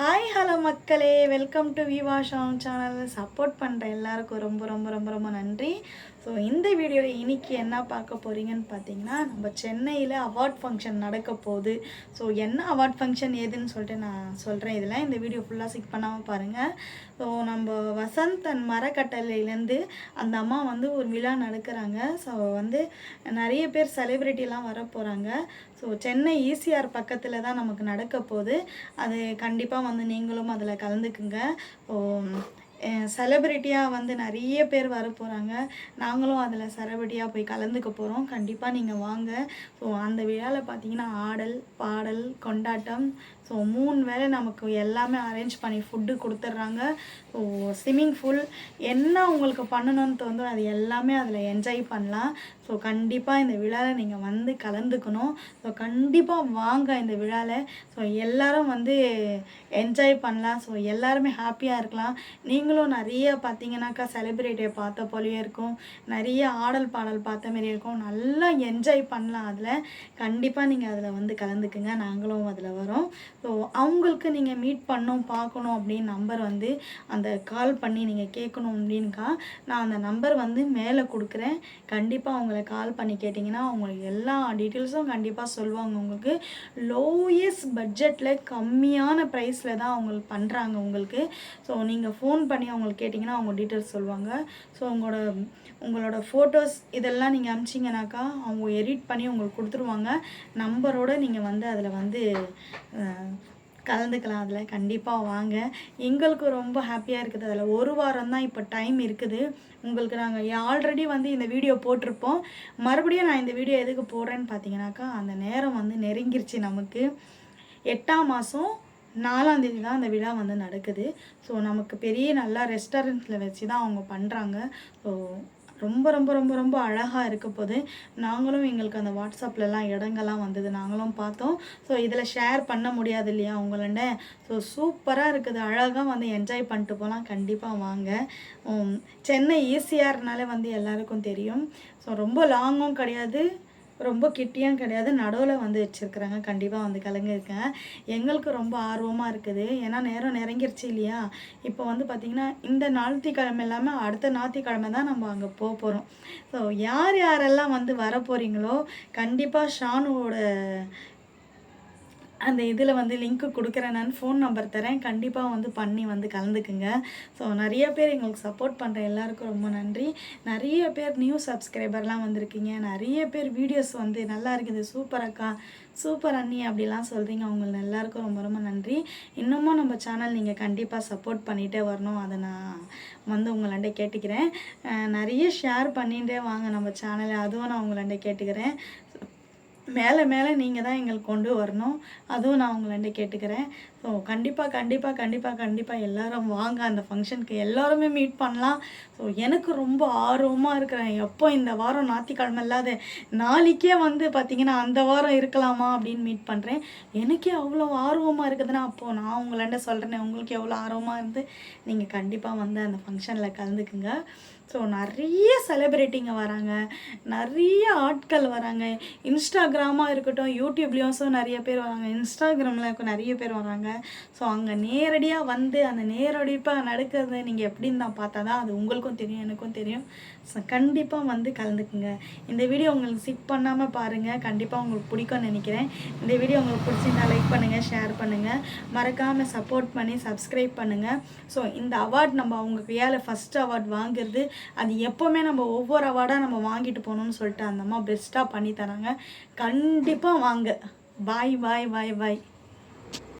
Hi hello மக்களே. Welcome to விவா ஷாங் சேனல் சப்போர்ட் பண்ணுற எல்லாருக்கும் ரொம்ப ரொம்ப ரொம்ப ரொம்ப நன்றி. ஸோ இந்த வீடியோவில் இன்னைக்கு என்ன பார்க்க போகிறீங்கன்னு பார்த்தீங்கன்னா நம்ம சென்னையில் அவார்ட் ஃபங்க்ஷன் நடக்க போகுது. ஸோ என்ன அவார்ட் ஃபங்க்ஷன் ஏதுன்னு சொல்லிட்டு நான் சொல்கிறேன் இதில் இந்த வீடியோ ஃபுல்லாக சிக் பண்ணாமல் பாருங்கள் ஸோ நம்ம வசந்த் அண்ட் மரக்கட்டளையிலேருந்து அந்த அம்மா வந்து ஒரு விழா நடக்கிறாங்க. ஸோ வந்து நிறைய பேர் செலிப்ரிட்டிலாம் வர போகிறாங்க ஸோ சென்னை ஈசிஆர் பக்கத்தில் தான் நமக்கு நடக்க போகுது. அது கண்டிப்பாக வந்து நீங்களும் அதில் கலந்துக்குங்க. ஸோ செலிப்ரிட்டியாக வந்து நிறைய பேர் வர போகிறாங்க நாங்களும் அதில் செலிப்ரிட்டியாக போய் கலந்துக்க போகிறோம் கண்டிப்பாக நீங்கள் வாங்க. ஸோ அந்த விழாவில் பார்த்தீங்கன்னா ஆடல் பாடல் கொண்டாட்டம் ஸோ மூணு வேளை நமக்கு எல்லாமே அரேஞ்ச் பண்ணி ஃபுட்டு கொடுத்துட்றாங்க ஸோ ஸ்விம்மிங் ஃபுல் என்ன உங்களுக்கு பண்ணணும்னு தோணுதோ அது எல்லாமே அதில் என்ஜாய் பண்ணலாம். ஸோ கண்டிப்பாக இந்த விழாவில் நீங்கள் வந்து கலந்துக்கணும். ஸோ கண்டிப்பாக வாங்க இந்த விழாவில் ஸோ எல்லோரும் வந்து என்ஜாய் பண்ணலாம். ஸோ எல்லாருமே ஹாப்பியாக இருக்கலாம். நீங்களும் நிறைய பார்த்தீங்கன்னாக்கா செலிப்ரிட்டியை பார்த்த போலவே இருக்கும். நிறைய ஆடல் பாடல் பார்த்த மாரி இருக்கும். நல்லா என்ஜாய் பண்ணலாம் அதில். கண்டிப்பாக நீங்கள் அதில் வந்து கலந்துக்குங்க. நாங்களும் அதில் வரோம். ஸோ அவங்களுக்கு நீங்கள் மீட் பண்ணணும் பார்க்கணும் அப்படின்னு நம்பர் வந்து அந்த கால் பண்ணி நீங்கள் கேட்கணும் அப்படின்க்கா நான் அந்த நம்பர் வந்து மேலே கொடுக்குறேன். கண்டிப்பாக அவங்கள கால் பண்ணி கேட்டிங்கன்னா அவங்களுக்கு எல்லா டீட்டெயில்ஸும் கண்டிப்பாக சொல்லுவாங்க. உங்களுக்கு லோயஸ்ட் பட்ஜெட்டில் கம்மியான ப்ரைஸில் தான் அவங்களுக்கு பண்ணுறாங்க உங்களுக்கு. ஸோ நீங்கள் ஃபோன் பண்ணி அவங்களுக்கு கேட்டிங்கன்னா அவங்க டீட்டெயில்ஸ் சொல்லுவாங்க. ஸோ உங்களோட உங்களோட ஃபோட்டோஸ் இதெல்லாம் நீங்கள் அனுப்பிச்சிங்கனாக்கா அவங்க எடிட் பண்ணி உங்களுக்கு கொடுத்துருவாங்க. நம்பரோடு நீங்கள் வந்து அதில் வந்து கலந்துக்கலாம் அதில். கண்டிப்பாக வாங்க. எங்களுக்கு ரொம்ப ஹாப்பியாக இருக்குது அதில். ஒரு வாரம் தான் இப்போ டைம் இருக்குது. உங்களுக்கு நாங்கள் ஆல்ரெடி வந்து இந்த வீடியோ போட்டிருப்போம். மறுபடியும் நான் இந்த வீடியோ எதுக்கு போடுறேன்னு பார்த்தீங்கன்னாக்கா அந்த நேரம் வந்து நெருங்கிருச்சு நமக்கு. எட்டாம் மாதம் நாலாம் தேதி தான் அந்த விழா வந்து நடக்குது. ஸோ நமக்கு பெரிய நல்லா ரெஸ்டாரண்ட்டில் வச்சு தான் அவங்க பண்ணுறாங்க ஸோ ரொம்ப ரொம்ப ரொம்ப ரொம்ப அழகாக இருக்க போது நாங்களும் எங்களுக்கு அந்த வாட்ஸ்அப்லலாம் இடங்கள்லாம் வந்தது. நாங்களும் பார்த்தோம். ஸோ இதில் ஷேர் பண்ண முடியாது இல்லையா உங்கள்ட ஸோ சூப்பராக இருக்குது. அழகாக வந்து என்ஜாய் பண்ணிட்டு போகலாம் கண்டிப்பாக வாங்க. சென்னை ஈஸியாக இருந்தாலே வந்து எல்லாருக்கும் தெரியும். ஸோ ரொம்ப லாங்கும் கிடையாது. ரொம்ப கிட்டியும் கிடையாது. நடுவில் வந்து வச்சுருக்குறாங்க. கண்டிப்பாக வந்து கலங்கிருக்கேன் எங்களுக்கு ரொம்ப ஆர்வமாக இருக்குது. ஏன்னா நேரம் நெருங்கிருச்சு இல்லையா? இப்போ வந்து பார்த்திங்கன்னா இந்த ஞாயிற்றுக்கிழமை இல்லாமல் அடுத்த ஞாயிற்றுக்கிழமை தான் நம்ம அங்கே போக போகிறோம் ஸோ யார் யாரெல்லாம் வந்து வர போகிறீங்களோ கண்டிப்பாக ஷானுவோட அந்த இதில் வந்து லிங்க்கு கொடுக்குறேன். நான் ஃபோன் நம்பர் தரேன். கண்டிப்பாக வந்து பண்ணி வந்து கலந்துக்குங்க. ஸோ நிறைய பேர் எங்களுக்கு சப்போர்ட் பண்ணுற எல்லாருக்கும் ரொம்ப நன்றி. நிறைய பேர் நியூ சப்ஸ்கிரைபர்லாம் வந்திருக்கீங்க. நிறைய பேர் வீடியோஸ் வந்து நல்லா இருக்குது. சூப்பர் அக்கா சூப்பர் அண்ணி அப்படிலாம் சொல்கிறீங்க அவங்களுக்கு எல்லாருக்கும் ரொம்ப ரொம்ப நன்றி. இன்னமும் நம்ம சேனல் நீங்கள் கண்டிப்பாக சப்போர்ட் பண்ணிகிட்டே வரணும். அதை நான் வந்து உங்களாண்ட கேட்டுக்கிறேன். நிறைய ஷேர் பண்ணிகிட்டே வாங்க நம்ம சேனலை அதுவும் நான் உங்களாண்ட கேட்டுக்கிறேன். மேலே மேலே நீங்கள் தான் எங்களுக்கு கொண்டு வரணும். அதுவும் நான் உங்கள்கிட்ட கேட்டுக்கிறேன். ஸோ கண்டிப்பாக கண்டிப்பாக கண்டிப்பாக கண்டிப்பாக எல்லாரும் வாங்க அந்த ஃபங்க்ஷனுக்கு எல்லாருமே மீட் பண்ணலாம். ஸோ எனக்கு ரொம்ப ஆர்வமாக இருக்கிறேன். எப்போ இந்த வாரம் ஞாயிற்றுக்கிழமை இல்லாத நாளைக்கே வந்து பார்த்தீங்கன்னா அந்த வாரம் இருக்கலாமா அப்படின்னு மீட் பண்ணுறேன் எனக்கே அவ்வளோ ஆர்வமாக இருக்குதுன்னா அப்போது நான் உங்களாண்ட சொல்கிறேன் உங்களுக்கு எவ்வளோ ஆர்வமாக இருந்து நீங்கள் கண்டிப்பாக வந்து அந்த ஃபங்க்ஷனில் கலந்துக்குங்க. ஸோ நிறைய செலிப்ரிட்டிங்க வராங்க. நிறைய ஆட்கள் வராங்க. இன்ஸ்டாகிராமாக இருக்கட்டும் யூடியூப்லேயும் நிறைய பேர் வராங்க. இன்ஸ்டாகிராமில் நிறைய பேர் வராங்க. ஸோ அங்கே நேரடியாக வந்து அந்த நேரடிப்பாக நடக்கிறது நீங்கள் எப்படின்னு தான் பார்த்தா தான் அது உங்களுக்கும் தெரியும் எனக்கும் தெரியும். ஸோ கண்டிப்பாக வந்து கலந்துக்குங்க. இந்த வீடியோ உங்களுக்கு சிக் பண்ணாமல் பாருங்கள் கண்டிப்பாக உங்களுக்கு பிடிக்கும்னு நினைக்கிறேன். இந்த வீடியோ உங்களுக்கு பிடிச்சிருந்தா லைக் பண்ணுங்கள் ஷேர் பண்ணுங்கள் மறக்காமல் சப்போர்ட் பண்ணி சப்ஸ்கிரைப் பண்ணுங்கள் ஸோ இந்த அவார்ட் நம்ம அவங்க கையால் ஃபஸ்ட் அவார்ட் வாங்குறது அது எப்போவுமே நம்ம ஒவ்வொரு அவார்டாக நம்ம வாங்கிட்டு போகணும்னு சொல்லிட்டு அந்த அம்மா பெஸ்ட்டாக பண்ணி தராங்க. கண்டிப்பாக வாங்க. பாய் பாய் பாய் பாய்